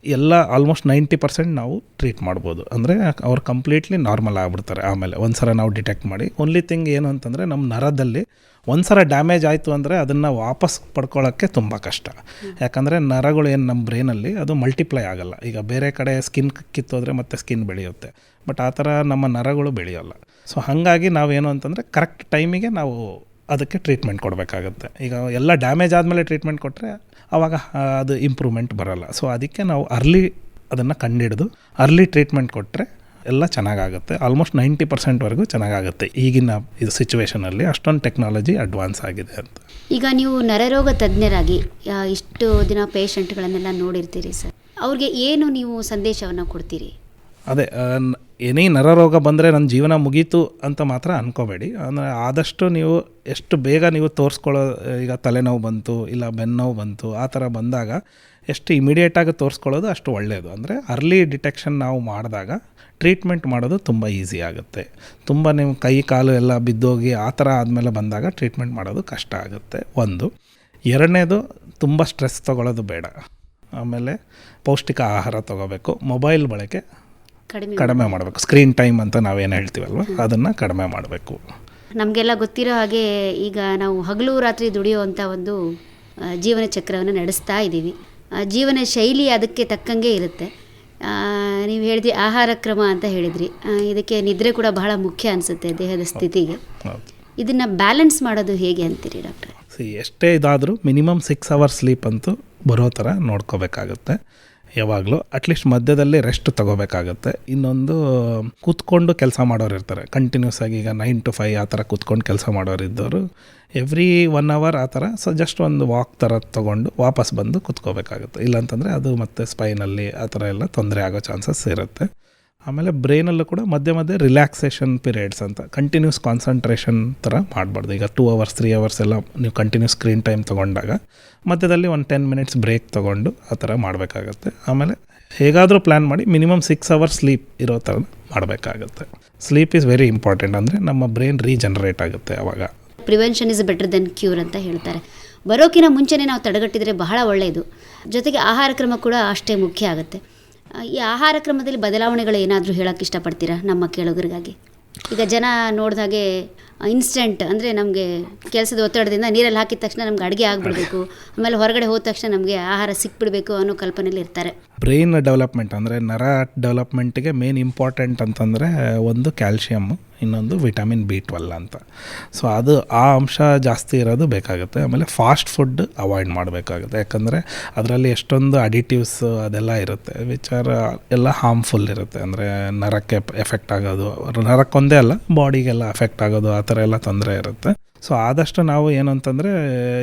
ಎಲ್ಲ ಆಲ್ಮೋಸ್ಟ್ ನೈಂಟಿ ಪರ್ಸೆಂಟ್ ನಾವು ಟ್ರೀಟ್ ಮಾಡ್ಬೋದು. ಅಂದರೆ ಅವ್ರು ಕಂಪ್ಲೀಟ್ಲಿ ನಾರ್ಮಲ್ ಆಗಿಬಿಡ್ತಾರೆ. ಆಮೇಲೆ ಒಂದು ಸಲ ನಾವು ಡಿಟೆಕ್ಟ್ ಮಾಡಿ. ಓನ್ಲಿ ಥಿಂಗ್ ಏನು ಅಂತಂದರೆ ನಮ್ಮ ನರದಲ್ಲಿ ಒಂದು ಸಲ ಡ್ಯಾಮೇಜ್ ಆಯಿತು ಅಂದರೆ ಅದನ್ನು ವಾಪಸ್ ಪಡ್ಕೊಳ್ಳೋಕ್ಕೆ ತುಂಬ ಕಷ್ಟ. ಯಾಕಂದರೆ ನರಗಳು ಏನು ನಮ್ಮ ಬ್ರೈನಲ್ಲಿ ಅದು ಮಲ್ಟಿಪ್ಲೈ ಆಗಲ್ಲ. ಈಗ ಬೇರೆ ಕಡೆ ಸ್ಕಿನ್ ಕಿತ್ತೋದ್ರೆ ಮತ್ತೆ ಸ್ಕಿನ್ ಬೆಳೆಯುತ್ತೆ. ಬಟ್ ಆ ಥರ ನಮ್ಮ ನರಗಳು ಬೆಳೆಯೋಲ್ಲ. ಸೊ ಹಾಗಾಗಿ ನಾವೇನು ಅಂತಂದರೆ ಕರೆಕ್ಟ್ ಟೈಮಿಗೆ ನಾವು ಅದಕ್ಕೆ ಟ್ರೀಟ್ಮೆಂಟ್ ಕೊಡಬೇಕಾಗುತ್ತೆ. ಈಗ ಎಲ್ಲ ಡ್ಯಾಮೇಜ್ ಆದಮೇಲೆ ಟ್ರೀಟ್ಮೆಂಟ್ ಕೊಟ್ಟರೆ ಆವಾಗ ಅದು ಇಂಪ್ರೂವ್ಮೆಂಟ್ ಬರೋಲ್ಲ. ಸೊ ಅದಕ್ಕೆ ನಾವು ಅರ್ಲಿ ಅದನ್ನು ಕಂಡಿಡಿದು ಅರ್ಲಿ ಟ್ರೀಟ್ಮೆಂಟ್ ಕೊಟ್ಟರೆ ಎಲ್ಲ ಚೆನ್ನಾಗಾಗುತ್ತೆ. ಆಲ್ಮೋಸ್ಟ್ ನೈಂಟಿ ಪರ್ಸೆಂಟ್ವರೆಗೂ ಚೆನ್ನಾಗಾಗುತ್ತೆ. ಈಗಿನ ಇದು ಸಿಚುವೇಶನಲ್ಲಿ ಅಷ್ಟೊಂದು ಟೆಕ್ನಾಲಜಿ ಅಡ್ವಾನ್ಸ್ ಆಗಿದೆ ಅಂತ. ಈಗ ನೀವು ನರರೋಗ ತಜ್ಞರಾಗಿ ಇಷ್ಟು ದಿನ ಪೇಷಂಟ್ಗಳನ್ನೆಲ್ಲ ನೋಡಿರ್ತೀರಿ ಸರ್. ಅವ್ರಿಗೆ ಏನು ನೀವು ಸಂದೇಶವನ್ನು ಕೊಡ್ತೀರಿ? ಅದೇ ಏನೇ ನರರೋಗ ಬಂದರೆ ನನ್ನ ಜೀವನ ಮುಗೀತು ಅಂತ ಮಾತ್ರ ಅನ್ಕೋಬೇಡಿ. ಅಂದರೆ ಆದಷ್ಟು ನೀವು ಎಷ್ಟು ಬೇಗ ನೀವು ತೋರಿಸ್ಕೊಳ್ಳೋ ಈಗ ತಲೆನೋವು ಬಂತು ಇಲ್ಲ ಬೆನ್ನೋವು ಬಂತು ಆ ಥರ ಬಂದಾಗ ಎಷ್ಟು ಇಮಿಡಿಯೇಟಾಗಿ ತೋರಿಸ್ಕೊಳ್ಳೋದು ಅಷ್ಟು ಒಳ್ಳೆಯದು ಅಂದರೆ ಅರ್ಲಿ ಡಿಟೆಕ್ಷನ್ ನಾವು ಮಾಡಿದಾಗ ಟ್ರೀಟ್ಮೆಂಟ್ ಮಾಡೋದು ತುಂಬ ಈಸಿ ಆಗುತ್ತೆ. ತುಂಬ ನಿಮ್ಮ ಕೈ ಕಾಲು ಎಲ್ಲ ಬಿದ್ದೋಗಿ ಆ ಥರ ಆದಮೇಲೆ ಬಂದಾಗ ಟ್ರೀಟ್ಮೆಂಟ್ ಮಾಡೋದು ಕಷ್ಟ ಆಗುತ್ತೆ. ಒಂದು. ಎರಡನೇದು ತುಂಬ ಸ್ಟ್ರೆಸ್ ತೊಗೊಳ್ಳೋದು ಬೇಡ. ಆಮೇಲೆ ಪೌಷ್ಟಿಕ ಆಹಾರ ತೊಗೋಬೇಕು. ಮೊಬೈಲ್ ಬಳಕೆ ಕಡಿಮೆ ಮಾಡಬೇಕು. ಸ್ಕ್ರೀನ್ ಟೈಮ್ ಅಂತ ನಾವೇನು ಹೇಳ್ತೀವಲ್ವ? ಅದನ್ನು ಕಡಿಮೆ ಮಾಡಬೇಕು. ನಮಗೆಲ್ಲ ಗೊತ್ತಿರೋ ಹಾಗೆ ಈಗ ನಾವು ಹಗಲು ರಾತ್ರಿ ದುಡಿಯುವಂಥ ಒಂದು ಜೀವನ ಚಕ್ರವನ್ನು ನಡೆಸ್ತಾ ಇದ್ದೀವಿ. ಜೀವನ ಶೈಲಿ ಅದಕ್ಕೆ ತಕ್ಕಂಗೆ ಇರುತ್ತೆ. ನೀವು ಹೇಳಿದ್ರಿ ಆಹಾರ ಕ್ರಮ ಅಂತ ಹೇಳಿದ್ರಿ. ಇದಕ್ಕೆ ನಿದ್ರೆ ಕೂಡ ಬಹಳ ಮುಖ್ಯ ಅನಿಸುತ್ತೆ ದೇಹದ ಸ್ಥಿತಿಗೆ. ಇದನ್ನು ಬ್ಯಾಲೆನ್ಸ್ ಮಾಡೋದು ಹೇಗೆ ಅಂತೀರಿ ಡಾಕ್ಟರ್? ಎಷ್ಟೇ ಇದಾದರೂ ಮಿನಿಮಮ್ ಸಿಕ್ಸ್ ಅವರ್ಸ್ ಸ್ಲೀಪ್ ಅಂತೂ ಬರೋ ಥರ ನೋಡ್ಕೋಬೇಕಾಗುತ್ತೆ. ಯಾವಾಗಲೂ ಅಟ್ಲೀಸ್ಟ್ ಮಧ್ಯದಲ್ಲಿ ರೆಸ್ಟ್ ತಗೋಬೇಕಾಗುತ್ತೆ. ಇನ್ನೊಂದು, ಕೂತ್ಕೊಂಡು ಕೆಲಸ ಮಾಡೋರು ಇರ್ತಾರೆ. ಕಂಟಿನ್ಯೂಸ್ ಆಗಿ ಈಗ ನೈನ್ ಟು ಫೈವ್ ಆ ಥರ ಕೂತ್ಕೊಂಡು ಕೆಲಸ ಮಾಡೋರು ಇದ್ದವರು ಎವ್ರಿ ಒನ್ ಅವರ್ ಆ ಥರ ಸೊ ಜಸ್ಟ್ ಒಂದು ವಾಕ್ ಥರ ತೊಗೊಂಡು ವಾಪಸ್ ಬಂದು ಕೂತ್ಕೋಬೇಕಾಗುತ್ತೆ. ಇಲ್ಲಾಂತಂದರೆ ಅದು ಮತ್ತೆ ಸ್ಪೈನಲ್ಲಿ ಆ ಥರ ಎಲ್ಲ ತೊಂದರೆ ಆಗೋ ಚಾನ್ಸಸ್ ಇರುತ್ತೆ. ಆಮೇಲೆ ಬ್ರೈನಲ್ಲೂ ಕೂಡ ಮಧ್ಯೆ ಮಧ್ಯೆ ರಿಲ್ಯಾಕ್ಸೇಷನ್ ಪೀರಿಯಡ್ಸ್ ಅಂತ ಕಂಟಿನ್ಯೂಸ್ ಕಾನ್ಸಂಟ್ರೇಷನ್ ಥರ ಮಾಡಬಾರ್ದು. ಈಗ ಟೂ ಅವರ್ಸ್ ತ್ರೀ ಅವರ್ಸ್ ಎಲ್ಲ ನೀವು ಕಂಟಿನ್ಯೂಸ್ ಸ್ಕ್ರೀನ್ ಟೈಮ್ ತೊಗೊಂಡಾಗ ಮಧ್ಯದಲ್ಲಿ ಒಂದು ಟೆನ್ ಮಿನಿಟ್ಸ್ ಬ್ರೇಕ್ ತೊಗೊಂಡು ಆ ಥರ ಮಾಡಬೇಕಾಗತ್ತೆ. ಆಮೇಲೆ ಹೇಗಾದರೂ ಪ್ಲ್ಯಾನ್ ಮಾಡಿ ಮಿನಿಮಮ್ ಸಿಕ್ಸ್ ಅವರ್ಸ್ ಸ್ಲೀಪ್ ಇರೋ ಥರ ಮಾಡಬೇಕಾಗತ್ತೆ. ಸ್ಲೀಪ್ ಈಸ್ ವೆರಿ ಇಂಪಾರ್ಟೆಂಟ್ ಅಂದರೆ ನಮ್ಮ ಬ್ರೈನ್ ರೀಜನ್ರೇಟ್ ಆಗುತ್ತೆ ಆವಾಗ prevention is better than cure ಅಂತ ಹೇಳ್ತಾರೆ. ಬರೋಕಿನ ಮುಂಚೆನೇ ನಾವು ತಡೆಗಟ್ಟಿದರೆ ಬಹಳ ಒಳ್ಳೆಯದು ಜೊತೆಗೆ ಆಹಾರ ಕ್ರಮ ಕೂಡ ಅಷ್ಟೇ ಮುಖ್ಯ ಆಗುತ್ತೆ. ಈ ಆಹಾರ ಕ್ರಮದಲ್ಲಿ ಬದಲಾವಣೆಗಳು ಏನಾದರೂ ಹೇಳೋಕ್ಕೆ ಇಷ್ಟಪಡ್ತೀರಾ ನಮ್ಮ ಕೇಳುಗರಿಗಾಗಿ? ಈಗ ಜನ ನೋಡಿದ ಹಾಗೆ ಇನ್ಸ್ಟೆಂಟ್ ಅಂದರೆ ನಮಗೆ ಕೆಲಸದ ಒತ್ತಡದಿಂದ ನೀರಲ್ಲಿ ಹಾಕಿದ ತಕ್ಷಣ ನಮ್ಗೆ ಅಡುಗೆ ಆಗಿಬಿಡ್ಬೇಕು. ಆಮೇಲೆ ಹೊರಗಡೆ ಹೋದ ತಕ್ಷಣ ನಮಗೆ ಆಹಾರ ಸಿಕ್ಬಿಡಬೇಕು ಅನ್ನೋ ಕಲ್ಪನೆಯಲ್ಲಿ ಇರ್ತಾರೆ. ಬ್ರೈನ್ ಡೆವಲಪ್ಮೆಂಟ್ ಅಂದರೆ ನರ ಡೆವಲಪ್ಮೆಂಟ್ಗೆ ಮೇನ್ ಇಂಪಾರ್ಟೆಂಟ್ ಅಂತಂದರೆ ಒಂದು ಕ್ಯಾಲ್ಶಿಯಮ್ಮು ಇನ್ನೊಂದು ವಿಟಮಿನ್ ಬಿ ಟ್ವೆಲ್ ಅಂತ. ಸೊ ಅದು ಆ ಅಂಶ ಜಾಸ್ತಿ ಇರೋದು ಬೇಕಾಗುತ್ತೆ. ಆಮೇಲೆ ಫಾಸ್ಟ್ ಫುಡ್ ಅವಾಯ್ಡ್ ಮಾಡಬೇಕಾಗುತ್ತೆ. ಯಾಕಂದರೆ ಅದರಲ್ಲಿ ಎಷ್ಟೊಂದು ಅಡಿಟಿವ್ಸ್ ಅದೆಲ್ಲ ಇರುತ್ತೆ ವಿಚ್ ಆರ್ ಎಲ್ಲ ಹಾರ್ಮ್ಫುಲ್ ಇರುತ್ತೆ. ಅಂದರೆ ನರಕ್ಕೆ ಎಫೆಕ್ಟ್ ಆಗೋದು, ನರಕ್ಕೊಂದೇ ಅಲ್ಲ ಬಾಡಿಗೆಲ್ಲ ಎಫೆಕ್ಟ್ ಆಗೋದು ಆ ಥರ ಎಲ್ಲ ತೊಂದರೆ ಇರುತ್ತೆ. ಸೊ ಆದಷ್ಟು ನಾವು ಏನು ಅಂತಂದರೆ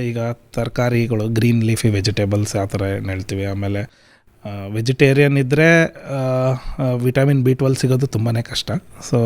ಈಗ ತರಕಾರಿಗಳು ಗ್ರೀನ್ ಲೀಫಿ ವೆಜಿಟೇಬಲ್ಸ್ ಆ ಥರ ಏನು ಹೇಳ್ತೀವಿ. ಆಮೇಲೆ ವೆಜಿಟೇರಿಯನ್ ಇದ್ದರೆ ವಿಟಮಿನ್ ಬಿ ಟ್ವೆಲ್ ಸಿಗೋದು ತುಂಬಾ ಕಷ್ಟ. ಸೊ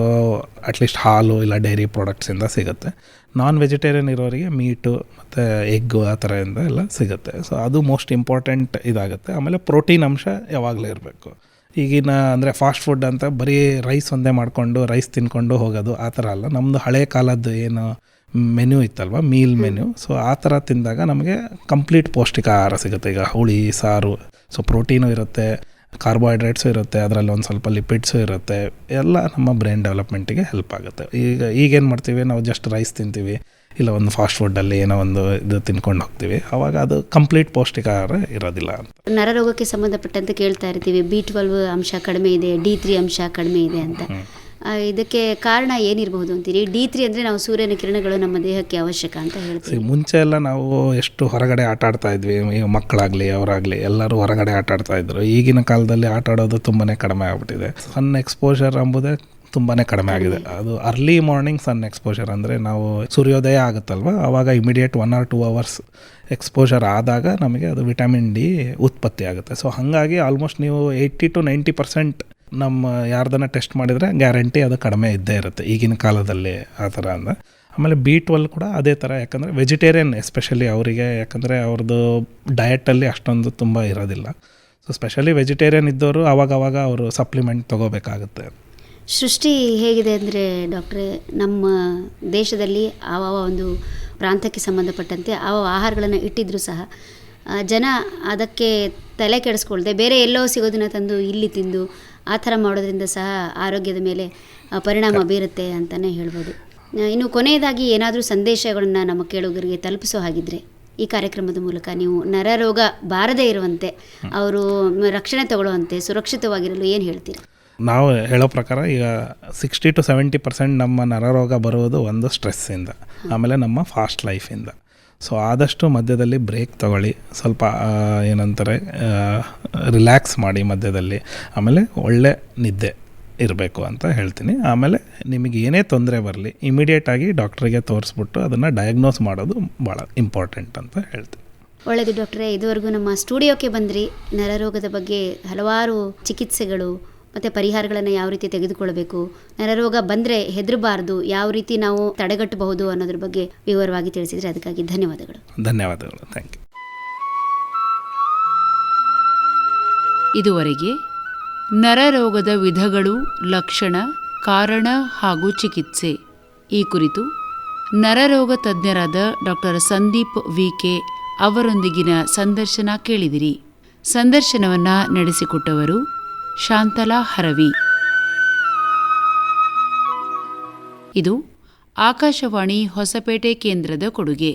ಅಟ್ಲೀಸ್ಟ್ ಹಾಲು ಇಲ್ಲ ಡೈರಿ ಪ್ರಾಡಕ್ಟ್ಸಿಂದ ಸಿಗುತ್ತೆ. ನಾನ್ ವೆಜಿಟೇರಿಯನ್ ಇರೋರಿಗೆ ಮೀಟು ಮತ್ತು ಎಗ್ಗು ಆ ಥರದಿಂದ ಎಲ್ಲ ಸಿಗುತ್ತೆ. ಸೊ ಅದು ಮೋಸ್ಟ್ ಇಂಪಾರ್ಟೆಂಟ್ ಇದಾಗುತ್ತೆ. ಆಮೇಲೆ ಪ್ರೋಟೀನ್ ಅಂಶ ಯಾವಾಗಲೂ ಇರಬೇಕು. ಈಗಿನ ಅಂದರೆ ಫಾಸ್ಟ್ ಫುಡ್ ಅಂತ ಬರೀ ರೈಸ್ ಒಂದೇ ಮಾಡಿಕೊಂಡು ರೈಸ್ ತಿನ್ಕೊಂಡು ಹೋಗೋದು ಆ ಥರ ಅಲ್ಲ. ನಮ್ಮದು ಹಳೆ ಕಾಲದ್ದು ಏನು ಮೆನು ಇತ್ತಲ್ವ? ಮೀಲ್ ಮೆನು ಸೊ ಆ ಥರ ತಿಂದಾಗ ನಮಗೆ ಕಂಪ್ಲೀಟ್ ಪೌಷ್ಟಿಕ ಆಹಾರ ಸಿಗುತ್ತೆ. ಈಗ ಹುಳಿ ಸಾರು ಸೊ ಪ್ರೋಟೀನು ಇರುತ್ತೆ. ಕಾರ್ಬೋಹೈಡ್ರೇಟ್ಸು ಇರುತ್ತೆ ಅದರಲ್ಲಿ ಒಂದು ಸ್ವಲ್ಪ ಲಿಪಿಡ್ಸು ಇರುತ್ತೆ ಎಲ್ಲ ನಮ್ಮ ಬ್ರೈನ್ ಡೆವಲಪ್ಮೆಂಟಿಗೆ ಹೆಲ್ಪ್ ಆಗುತ್ತೆ. ಈಗ ಈಗೇನು ಮಾಡ್ತೀವಿ ನಾವು ಜಸ್ಟ್ ರೈಸ್ ತಿಂತೀವಿ ಇಲ್ಲ ಒಂದು ಫಾಸ್ಟ್ ಫುಡ್ಡಲ್ಲಿ ಏನೋ ಒಂದು ಇದು ತಿನ್ಕೊಂಡು ಹೋಗ್ತೀವಿ ಅವಾಗ ಅದು ಕಂಪ್ಲೀಟ್ ಪೌಷ್ಟಿಕ ಆಹಾರ ಇರೋದಿಲ್ಲ ಅಂತ. ನರರೋಗಕ್ಕೆ ಸಂಬಂಧಪಟ್ಟಂತೆ ಕೇಳ್ತಾ ಇರ್ತೀವಿ ಬಿ ಟ್ವೆಲ್ವ್ ಅಂಶ ಕಡಿಮೆ ಇದೆ ಡಿ ತ್ರೀ ಅಂಶ ಕಡಿಮೆ ಇದೆ ಅಂತ. ಇದಕ್ಕೆ ಕಾರಣ ಏನಿರಬಹುದು ಅಂತೀರಿ? ಡಿ ತ್ರೀ ಅಂದರೆ ನಾವು ಸೂರ್ಯನ ಕಿರಣಗಳು ನಮ್ಮ ದೇಹಕ್ಕೆ ಅವಶ್ಯಕ ಅಂತ ಹೇಳ್ತೀವಿ ಮುಂಚೆ ಎಲ್ಲ ನಾವು ಎಷ್ಟು ಹೊರಗಡೆ ಆಟ ಆಡ್ತಾ ಇದ್ವಿ ಮಕ್ಕಳಾಗಲಿ, ಅವರಾಗಲಿ, ಎಲ್ಲರೂ ಹೊರಗಡೆ ಆಟ ಆಡ್ತಾ ಇದ್ರು. ಈಗಿನ ಕಾಲದಲ್ಲಿ ಆಟ ಆಡೋದು ತುಂಬಾ ಕಡಿಮೆ ಆಗ್ಬಿಟ್ಟಿದೆ. ಸನ್ ಎಕ್ಸ್ಪೋಜರ್ ಎಂಬುದೇ ತುಂಬಾ ಕಡಿಮೆ ಆಗಿದೆ. ಅದು ಅರ್ಲಿ ಮಾರ್ನಿಂಗ್ ಸನ್ ಎಕ್ಸ್ಪೋಜರ್ ಅಂದರೆ ನಾವು ಸೂರ್ಯೋದಯ ಆಗುತ್ತಲ್ವ? ಆವಾಗ immediate one or two hours exposure ಆದಾಗ ನಮಗೆ ಅದು ವಿಟಮಿನ್ ಡಿ ಉತ್ಪತ್ತಿ ಆಗುತ್ತೆ. ಸೊ ಹಾಗಾಗಿ ಆಲ್ಮೋಸ್ಟ್ ನೀವು ಏಯ್ಟಿ ಟು ನೈಂಟಿ ಪರ್ಸೆಂಟ್ ನಮ್ಮ ಯಾರ್ದನ್ನ ಟೆಸ್ಟ್ ಮಾಡಿದರೆ ಗ್ಯಾರಂಟಿ ಅದು ಕಡಿಮೆ ಇದ್ದೇ ಇರುತ್ತೆ ಈಗಿನ ಕಾಲದಲ್ಲಿ ಆ ಥರ ಅಂದರೆ ಆಮೇಲೆ ಬಿ ಟ್ವೆಲ್ ಕೂಡ ಅದೇ ಥರ, ಯಾಕಂದರೆ ವೆಜಿಟೇರಿಯನ್ ಎಸ್ಪೆಷಲಿ ಅವರಿಗೆ, ಯಾಕಂದರೆ ಅವ್ರದ್ದು ಡಯಟಲ್ಲಿ ಅಷ್ಟೊಂದು ತುಂಬ ಇರೋದಿಲ್ಲ. ಸೊ ಸ್ಪೆಷಲಿ ವೆಜಿಟೇರಿಯನ್ ಇದ್ದವರು ಅವಾಗವಾಗ ಅವರು ಸಪ್ಲಿಮೆಂಟ್ ತೊಗೋಬೇಕಾಗುತ್ತೆ. ಸೃಷ್ಟಿ ಹೇಗಿದೆ ಅಂದರೆ ಡಾಕ್ಟ್ರೆ, ನಮ್ಮ ದೇಶದಲ್ಲಿ ಆವಾವ ಒಂದು ಪ್ರಾಂತಕ್ಕೆ ಸಂಬಂಧಪಟ್ಟಂತೆ ಆವ ಆಹಾರಗಳನ್ನು ಇಟ್ಟಿದ್ರೂ ಸಹ. ಜನ ಅದಕ್ಕೆ ತಲೆ ಕೆಡಿಸ್ಕೊಳ್ದೆ, ಬೇರೆ ಎಲ್ಲೋ ಸಿಗೋದನ್ನ ತಂದು ಇಲ್ಲಿ ತಿಂದು ಆ ಥರ ಮಾಡೋದ್ರಿಂದ ಸಹ ಆರೋಗ್ಯದ ಮೇಲೆ ಪರಿಣಾಮ ಬೀರುತ್ತೆ ಅಂತಲೇ ಹೇಳ್ಬೋದು. ಇನ್ನು ಕೊನೆಯದಾಗಿ ಏನಾದರೂ ಸಂದೇಶಗಳನ್ನು ನಮ್ಮ ಕೇಳುಗರಿಗೆ ತಲುಪಿಸೋ ಹಾಗಿದ್ರೆ ಈ ಕಾರ್ಯಕ್ರಮದ ಮೂಲಕ ನೀವು ನರರೋಗ ಬಾರದೇ ಇರುವಂತೆ ಅವರು ರಕ್ಷಣೆ ತಗೊಳ್ಳುವಂತೆ ಸುರಕ್ಷಿತವಾಗಿರಲು ಏನು ಹೇಳ್ತೀರಾ? ನಾವು ಹೇಳೋ ಪ್ರಕಾರ ಈಗ ಸಿಕ್ಸ್ಟಿ ಟು ಸೆವೆಂಟಿ ಪರ್ಸೆಂಟ್ ನಮ್ಮ ನರರೋಗ ಬರುವುದು ಒಂದು ಸ್ಟ್ರೆಸ್ಸಿಂದ ಆಮೇಲೆ ನಮ್ಮ ಫಾಸ್ಟ್ ಲೈಫಿಂದ ಸೊ ಆದಷ್ಟು ಮಧ್ಯದಲ್ಲಿ ಬ್ರೇಕ್ ತಗೊಳ್ಳಿ. ಸ್ವಲ್ಪ ಏನಂತಾರೆ ರಿಲ್ಯಾಕ್ಸ್ ಮಾಡಿ ಮಧ್ಯದಲ್ಲಿ. ಆಮೇಲೆ ಒಳ್ಳೆ ನಿದ್ದೆ ಇರಬೇಕು ಅಂತ ಹೇಳ್ತೀನಿ. ಆಮೇಲೆ ನಿಮಗೆ ಏನೇ ತೊಂದರೆ ಬರಲಿ ಇಮಿಡಿಯೇಟಾಗಿ ಡಾಕ್ಟ್ರಿಗೆ ತೋರಿಸ್ಬಿಟ್ಟು ಅದನ್ನು ಡಯಾಗ್ನೋಸ್ ಮಾಡೋದು ಭಾಳ ಇಂಪಾರ್ಟೆಂಟ್ ಅಂತ ಹೇಳ್ತೀನಿ. ಒಳ್ಳೆಯದು ಡಾಕ್ಟ್ರೇ. ಇದುವರೆಗೂ ನಮ್ಮ ಸ್ಟುಡಿಯೋಕ್ಕೆ ಬಂದ್ರಿ. ನರರೋಗದ ಬಗ್ಗೆ ಹಲವಾರು ಚಿಕಿತ್ಸೆಗಳು ಮತ್ತು ಪರಿಹಾರಗಳನ್ನು ಯಾವ ರೀತಿ ತೆಗೆದುಕೊಳ್ಬೇಕು? ನರರೋಗ ಬಂದರೆ ಹೆದರಬಾರ್ದು. ಯಾವ ರೀತಿ ನಾವು ತಡೆಗಟ್ಟಬಹುದು ಅನ್ನೋದ್ರ ಬಗ್ಗೆ ವಿವರವಾಗಿ ತಿಳಿಸಿದರೆ ಅದಕ್ಕಾಗಿ ಧನ್ಯವಾದಗಳು. ಧನ್ಯವಾದಗಳು. ಥ್ಯಾಂಕ್ ಯು ಇದುವರೆಗೆ ನರರೋಗದ ವಿಧಗಳು ಲಕ್ಷಣ ಕಾರಣ ಹಾಗೂ ಚಿಕಿತ್ಸೆ. ಈ ಕುರಿತು ನರರೋಗ ತಜ್ಞರಾದ ಡಾಕ್ಟರ್ ಸಂದೀಪ್ ವಿಕೆ ಅವರೊಂದಿಗಿನ ಸಂದರ್ಶನ ಕೇಳಿದಿರಿ. ಸಂದರ್ಶನವನ್ನು ನಡೆಸಿಕೊಟ್ಟವರು ಶಾಂತಲಾ ಹರವಿ. ಇದು ಆಕಾಶವಾಣಿ ಹೊಸಪೇಟೆ ಕೇಂದ್ರದ ಕೊಡುಗೆ.